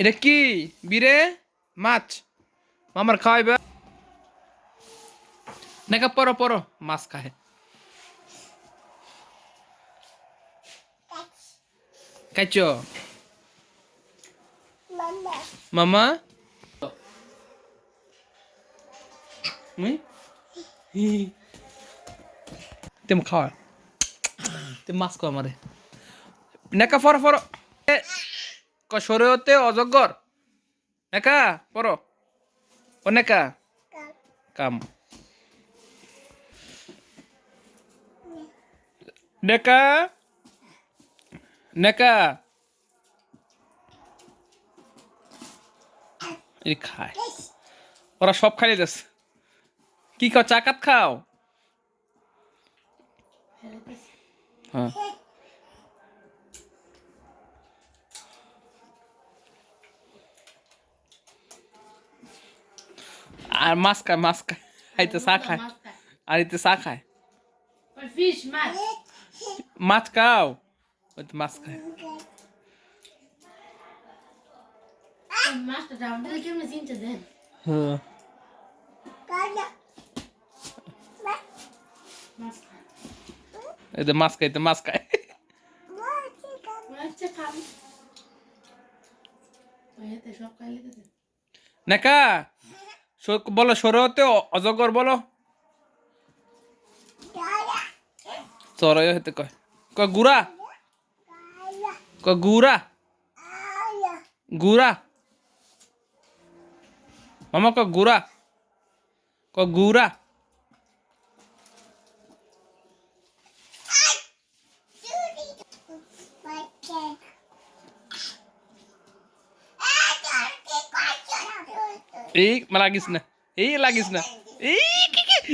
এটা কি? বিরে মাছ। মামার খাওয়াইবে নাকা পরো পরো। মাছ খায়। খাইছ? মামা? তুমি খাওয়া। তুমি মাছ খাওয়া আমারে নেকা ফর ফর হতে অজগর? নেকা পর ও নেকা? কাম। নেকা? নেকা? খায়। ওরা সব খাই যাচ্ছে কি খাও? চাকাত খাও? হ্যাঁ। আর মাছ খায় মাছ খায় হাইতে চা খায় আর এতে চা খায়. মাছ খাও ওই তো মাছ খায়. হ্যাঁ মাছ খায় মাছ খায়. নেকা বলো, সরে হতে অজগর বলো। চড়াই হতে কয়। কয় গুড়া? কয় গুড়া? গুড়া? মামা কয় গুড়া। কয় গুড়া? এই লাগিস না। এই লাগিস না। এই